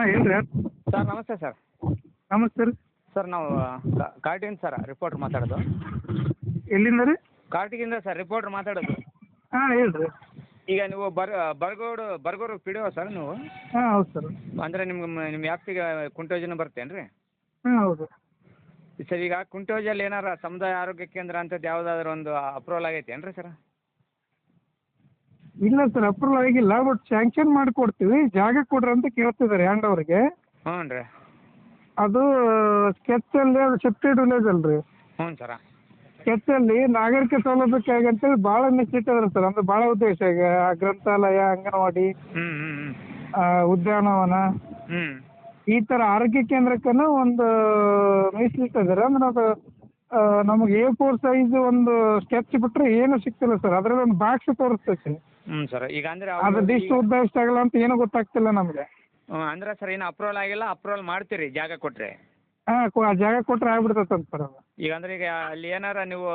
ಹಾಂ ಹೇಳ್ರಿ. ಸರ್ ನಮಸ್ತೆ ಸರ್. ನಮಸ್ತೆ ರೀ. ಸರ್ ನಾವು ಕಾರ್ಟಿಂದ ಸರ್ ರಿಪೋರ್ಟ್ರ್ ಮಾತಾಡೋದು. ಎಲ್ಲಿಂದ ರೀ? ಕಾರ್ಟಿಗಿಂದ ಸರ್ ರಿಪೋರ್ಟ್ರ್ ಮಾತಾಡೋದು. ಹಾಂ ಹೇಳ್ರಿ. ಈಗ ನೀವು ಬರ್ ಬರ್ಗೋಡು ಬರ್ಗೋರು ಪಿಡಿಯೋ ಸರ್ ನೀವು? ಹಾಂ ಹೌದು ಸರ್. ಅಂದರೆ ನಿಮ್ಗೆ ನಿಮ್ಮ ವ್ಯಾಪ್ತಿಗೆ ಕುಂಟೋಜನ ಬರ್ತೇನೆ ರೀ ಹಾಂ ಹೌದು. ಸರ್ ಈಗ ಕುಂಟೋಜಲ್ಲಿ ಏನಾರ ಸಮುದಾಯ ಆರೋಗ್ಯ ಕೇಂದ್ರ ಅಂತದ್ದು ಯಾವುದಾದ್ರು ಒಂದು ಅಪ್ರೂವಲ್ ಆಗೈತೆ ಏನು ರೀ ಸರ್? ಇಲ್ಲ ಸರ್ ಅಪ್ರೂವಲ್ ಆಗಿಲ್ಲ ಬಟ್ ಸ್ಯಾಂಕ್ಷನ್ ಮಾಡಿಕೊಡ್ತೀವಿ. ಜಾಗ ಕೊಡ್ರಿ ಅಂತ ಕೇಳ್ತಿದ್ದಾರೆ ಹ್ಯಾಂಡ್ ಓವರ್ಗೆ ಹ್ಞೂ ರೀ. ಅದು ಸ್ಕೆಚ್ಚಲ್ಲಿ ಅದು ಶಿಫ್ಟೆಡ್ ವಿಲೇಜ್ ಅಲ್ರಿ. ಹ್ಞೂ ಸರ. ಸ್ಕೆಚ್ಚಲ್ಲಿ ನಾಗರಿಕ ಸೌಲಭ್ಯಕ್ಕಾಗಿ ಅಂತೇಳಿ ಭಾಳ ನಿಶ್ಚಿತ ಸರ್. ಅಂದ್ರೆ ಭಾಳ ಉದ್ದೇಶ ಈಗ ಗ್ರಂಥಾಲಯ ಅಂಗನವಾಡಿ ಹ್ಞೂ ಹ್ಞೂ ಹ್ಞೂ ಆ, ಉದ್ಯಾನವನ. ಹ್ಞೂ ಈ ಥರ ಆರೋಗ್ಯ ಕೇಂದ್ರಕ್ಕನ ಒಂದು ಮೀಸಲಿಟ್ಟಿದ್ದಾರೆ ಅಂದ್ರೆ ಅದು ಆ, ನಮಗೆ ಎ ಫೋರ್ ಸೈಜ್ ಒಂದು ಸ್ಕೆಚ್ ಬಿಟ್ರೆ ಏನು ಸಿಗ್ತಿಲ್ಲ ಸರ್. ಅದ್ರಲ್ಲಿ ಒಂದು ಬಾಕ್ಸ್ ತೋರಿಸ್ತೈತೆ ಹ್ಞೂ ಸರ್. ಈಗ ಅಂದರೆ ಅದ್ರದ್ದು ಇಷ್ಟು ಉದ್ದ ಇಷ್ಟಾಗಲ್ಲ ಅಂತ ಏನೂ ಗೊತ್ತಾಗ್ತಿಲ್ಲ ನಮಗೆ. ಹ್ಞೂ ಅಂದ್ರೆ ಸರ್ ಏನು ಅಪ್ರೂವಲ್ ಆಗಿಲ್ಲ ಅಪ್ರೂವಲ್ ಮಾಡ್ತೀರಿ ಜಾಗ ಕೊಟ್ಟರೆ ಹಾಂ ಆ ಜಾಗ ಕೊಟ್ಟರೆ ಆಗ್ಬಿಡ್ತೈತೆ ಅಂತ ಸರ್ ಅದು. ಈಗ ಅಂದ್ರೆ ಈಗ ಅಲ್ಲಿ ಏನಾರ ನೀವು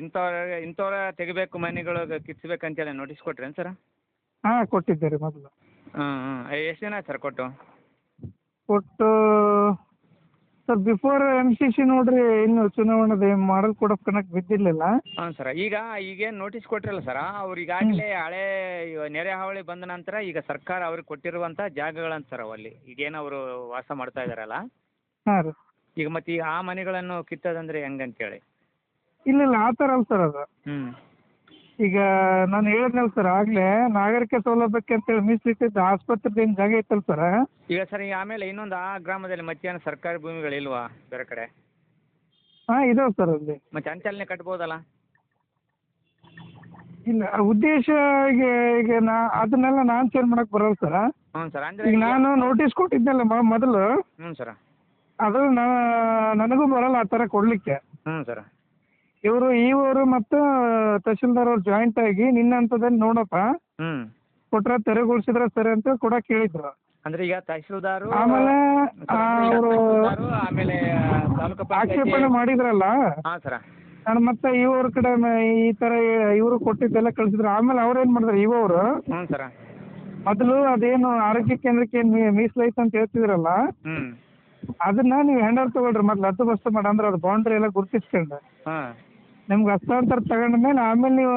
ಇಂಥವ್ರ ಇಂಥವ್ರ ತೆಗಿಬೇಕು ಮನೆಗಳು ಕಿತ್ಸ್ಬೇಕಂತೇಳಿ ನೋಟಿಸ್ ಕೊಟ್ರೇನು ಸರ್? ಹಾಂ ಕೊಟ್ಟಿದ್ದೆ ರೀ ಮೊದಲು. ಹಾಂ ಹಾಂ ಎಷ್ಟು ದಿನ ಆಯ್ತು ಸರ್ ಕೊಟ್ಟು? ಕೊಟ್ಟು sir before M C C ನೋಡ್ರಿ ಇನ್ನು ಚುನಾವಣೆದು ಮಾಡಲ್ ಕೋಡ್ ಕಣಕ್ ಬಿದ್ದಿರ್ಲಿಲ್ಲ. ಹಾಂ ಸರ್ ಈಗ ಈಗೇನು ನೋಟಿಸ್ ಕೊಟ್ಟಿರಲ್ಲ ಸರ್ ಅವ್ರು ಈಗಾಗಲೇ ಹಳೆ ನೆರೆ ಹಾವಳಿ ಬಂದ ನಂತರ ಈಗ ಸರ್ಕಾರ ಅವ್ರಿಗೆ ಕೊಟ್ಟಿರುವಂಥ ಜಾಗಗಳಂತ ಸರ್ ಅವಲ್ಲಿ. ಈಗೇನು ಅವರು ವಾಸ ಮಾಡ್ತಾ ಇದ್ದಾರಲ್ಲ ಹಾಂ ರೀ. ಈಗ ಮತ್ತೆ ಈಗ ಆ ಮನೆಗಳನ್ನು ಕಿತ್ತದಂದ್ರೆ ಹೆಂಗಂತೇಳಿ. ಇಲ್ಲ ಇಲ್ಲ ಆ ಥರ ಅಲ್ಲ ಸರ್ ಅದು. ಹ್ಞೂ ಈಗ ನಾನು ಹೇಳಿದ್ನಲ್ಲ ಸರ್ ಆಗಲೇ ನಾಗರಿಕ ಸೌಲಭ್ಯಕ್ಕೆ ಅಂತೇಳಿ ಮೀಸಲಿಟ್ಟಿದ್ದ ಆಸ್ಪತ್ರೆದು ಏನು ಜಾಗ ಇತ್ತಲ್ಲ ಸರ್ ಈಗ ಸರ್ ಈಗ ಆಮೇಲೆ ಇನ್ನೊಂದು ಆ ಗ್ರಾಮದಲ್ಲಿ ಮತ್ತೇನು ಸರ್ಕಾರಿ ಭೂಮಿಗಳಿಲ್ವಾ ಬೇರೆ ಕಡೆ? ಹಾಂ ಇದಾವೆ ಸರ್ ಅಲ್ಲಿ. ಮತ್ತೆ ಅಂಚಲ್ನೇ ಕಟ್ಬೋದಲ್ಲ? ಇಲ್ಲ ಆ ಉದ್ದೇಶ ಈಗ ಈಗ ನಾ ಅದನ್ನೆಲ್ಲ ನಾನು ಚೇಂಜ್ ಮಾಡಕ್ಕೆ ಬರಲ್ಲ ಸರ್ ಹ್ಞೂ ಸರ್ ಅಂದರೆ ಈಗ ನಾನು ನೋಟಿಸ್ ಕೊಟ್ಟಿದ್ನಲ್ಲ ಮ- ಮೊದಲು. ಹ್ಞೂ ಸರ್ ಅದು ನಾ ನನಗೂ ಬರಲ್ಲ ಆ ಥರ ಕೊಡಲಿಕ್ಕೆ. ಹ್ಞೂ ಸರ್ ಇವರು ಇವರು ಮತ್ತು ತಹಶೀಲ್ದಾರ್ ಅವ್ರು ಜಾಯಿಂಟ್ ಆಗಿ ನಿನ್ನ ಹಂತದಲ್ಲಿ ನೋಡಪ್ಪ. ಕೊಟ್ಟರೆ ಕೊಟ್ರೆ ತೆರವುಗೊಳಿಸಿದ್ರೆ ಸರಿ ಅಂತ ಕೂಡ ಕೇಳಿದ್ರು. ಅಂದ್ರೆ ಈಗ ತಹಶೀಲ್ದಾರು ಆಮೇಲೆ ಅವರು ಆಮೇಲೆ ತಾಲೂಕು ಆಕ್ಷೇಪಣೆ ಮಾಡಿದ್ರಲ್ಲ? ಹಾಂ ಸರ. ನಾನು ಮತ್ತೆ ಇವ್ರ ಕಡೆ ಮ- ಈ ತರ ಇವರು ಕೊಟ್ಟಿದ್ದೆಲ್ಲ ಕಳಿಸಿದ್ರು. ಆಮೇಲೆ ಅವ್ರು ಏನ್ ಮಾಡಿದ್ರು ಇವರು ಹ್ಞೂ ಸರ. ಮೊದಲು ಅದೇನು ಆರೋಗ್ಯ ಕೇಂದ್ರಕ್ಕೆ ಏನ್ ಮೀ ಮೀಸಲಾಯ್ತು ಅಂತ ಹೇಳ್ತಿದ್ರಲ್ಲ? ಅದನ್ನ ನೀವು ಹ್ಯಾಂಡಲ್ ಓವರ್ ತಗೊಳ್ರಿ. ಮೊದ್ಲು ಹತ್ತು ಬಸ್ತು ಮಾಡಿ. ಅಂದ್ರೆ ಅದು ಬೌಂಡ್ರಿ ಎಲ್ಲ ಗುರುತಿಸ್ಕೊಂಡು. ಹಾಂ. ನಿಮ್ಗೆ ಹಸ್ತಾಂತರ ತಗೊಂಡ ಮೇಲೆ ಆಮೇಲೆ ನೀವು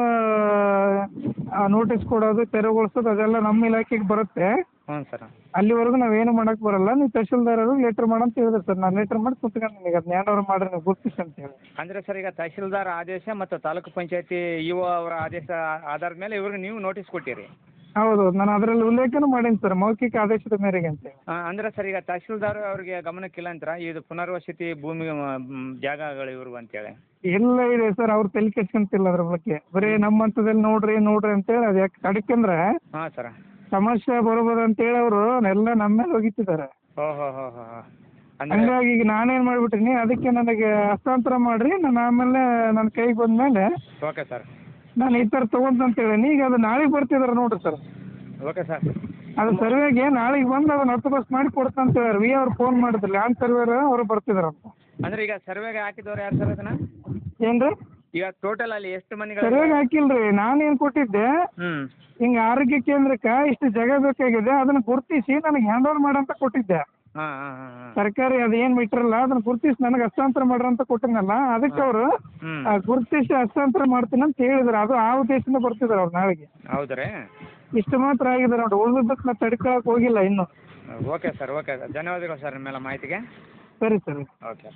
ನೋಟಿಸ್ ಕೊಡೋದು ತೆರವುಗೊಳಿಸೋದು ಅದೆಲ್ಲ ನಮ್ಮ ಇಲಾಖೆಗೆ ಬರುತ್ತೆ. ಹ್ಞೂ ಸರ. ಅಲ್ಲಿವರೆಗೂ ನಾವೇನು ಮಾಡಕ್ಕೆ ಬರಲ್ಲ. ನೀವು ತಹಶೀಲ್ದಾರರು ಲೆಟ್ರ್ ಮಾಡಂತ ಹೇಳಿದ್ರು ಸರ್. ನಾನು ಲೆಟ್ರ್ ಮಾಡಿ ಕುತ್ಕೊಂಡು ನಿಮಗೆ ಅದನ್ನ ಹ್ಯಾಂಡ್ ಓವರ್ ಮಾಡ್ರಿ ನೀವು ಗುರುತಿಸಿ ಅಂತ ಹೇಳಿ. ಅಂದರೆ ಸರ್ ಈಗ ತಹಶೀಲ್ದಾರ್ ಆದೇಶ ಮತ್ತು ತಾಲೂಕು ಪಂಚಾಯತಿ ಇ ಒ ಅವರ ಆದೇಶ ಆಧಾರದ ಮೇಲೆ ಇವ್ರಿಗೆ ನೀವು ನೋಟಿಸ್ ಕೊಟ್ಟಿರಿ. ಹೌದು ನಾನು ಅದರಲ್ಲಿ ಉಲ್ಲೇಖನೂ ಮಾಡೀನಿ ಸರ್ ಮೌಖಿಕ ಆದೇಶದ ಮೇರೆಗೆ ಅಂತ ಹೇಳಿ. ಆ, ಅಂದ್ರೆ ಸರ್ ಈಗ ತಹಶೀಲ್ದಾರ್ ಅವರಿಗೆ ಗಮನಕ್ಕಿಲ್ಲ ಅಂತರ? ಇದು ಪುನರ್ವಸತಿ ಭೂಮಿ ಮ್, ಜಾಗಗಳು ಇವ್ರು ಅಂತೇಳಿ ಎಲ್ಲ ಇದೆ ಸರ್ ಅವ್ರು ತಲೆ ಕೆಡ್ಸ್ಕೊಂತಿಲ್ಲ ಅದ್ರ ಬಗ್ಗೆ. ಬರೀ ನಮ್ಮ ಹಂತದಲ್ಲಿ ನೋಡ್ರಿ ನೋಡ್ರಿ ಅಂತೇಳಿ ಅದು ಯಾಕೆ ತಡಕಂದ್ರೆ ಹಾಂ ಸರ. ಸಮಸ್ಯೆ ಬರ್ಬೋದು ಅಂತೇಳಿ ಅವರು ಎಲ್ಲ ನಮ್ಮ ಮೇಲೆ ಹೋಗಿತ್ತಿದ್ದಾರೆ ಹೋ ಹೋ ಹೋ ಹೋ. ಅಂದ್ರೆ ಹಂಗಾಗಿ ಈಗ ನಾನೇನ್ ಮಾಡ್ಬಿಟ್ಟಿನಿ ಅದಕ್ಕೆ ನನಗೆ ಹಸ್ತಾಂತರ ಮಾಡ್ರಿ ನಾನು ಆಮೇಲೆ ನನ್ನ ಕೈಗೆ ಬಂದ್ಮೇಲೆ ಓಕೆ ಸರ್. ನಾನು ಈ ಥರ ತೊಗೊಂತ ಹೇಳೀನಿ ಈಗ ಅದು ನಾಳೆಗೆ ಬರ್ತಿದಾರೆ ನೋಡ್ರಿ ಸರ್. Okay sir. ಅದು ಸರ್ವೇಗೆ ನಾಳೆಗೆ ಬಂದು ಅದನ್ನ ಹತ್ತು ಬಸ್ ಮಾಡಿ ಕೊಡ್ತಂತ ಹೇಳಿ ವಿ ಅವ್ರು ಫೋನ್ ಮಾಡಿದ್ರು ಲ್ಯಾಂಡ್ ಸರ್ವೇರ್ ಅವರು ಬರ್ತಿದಾರಂತ ಅಂದ್ರೆ ಈಗ ಸರ್ವೆಗೆ ಹಾಕಿದವ್ರು ಯಾರು ಸರ್ ಅದನ್ನ? ಏನು ರೀ ಈಗ ಟೋಟಲ್ ಅಲ್ಲಿ ಎಷ್ಟು ಮನೆಗಳು ಸರ್ವೆಗೆ ಹಾಕಿಲ್ರಿ. ನಾನೇನು ಕೊಟ್ಟಿದ್ದೆ? ಹಿಂಗ ಹಿಂಗೆ ಆರೋಗ್ಯ ಕೇಂದ್ರಕ್ಕೆ ಇಷ್ಟು ಜಾಗ ಬೇಕಾಗಿದೆ. ಅದನ್ನ ಗುರುತಿಸಿ ನನಗೆ ಹ್ಯಾಂಡ್ ಓವರ್ ಮಾಡಂತ ಕೊಟ್ಟಿದ್ದೆ. ಹಾಂ ಹಾಂ ಹಾಂ ಬಿಟ್ರಲ್ಲ ಅದನ್ನ ಗುರುತಿಸಿ ನನಗೆ ಹಸ್ತಾಂತರ ಮಾಡ್ರಿ ಅಂತ ಕೊಟ್ಟಿನಲ್ಲ ಅದಕ್ಕೆ ಅವರು ಆ ಗುರುತಿಸಿ ಹಸ್ತಾಂತರ ಮಾಡ್ತೀನಿ ಅಂತ ಹೇಳಿದ್ರು. ಅದು ಆ ಉದ್ದೇಶದಿಂದ ಬರ್ತಿದ್ರು ಅವ್ರು ನಾಳೆಗೆ. ಹೌದ್ರಿ? ಇಷ್ಟು ಮಾತ್ರ ಆಗಿದೆ ನೋಡಿ ಉಳಿದಕ್ಕೆ ನಾ ತಡ್ಕೊಳಕ್ ಹೋಗಿಲ್ಲ ಇನ್ನು. ಓಕೆ ಸರ್ ಓಕೆ ಧನ್ಯವಾದಗಳು ಸರ್ ನಿಮ್ಮೆಲ್ಲ ಮಾಹಿತಿಗೆ. ಸರಿ ಸರಿ. ಓಕೆ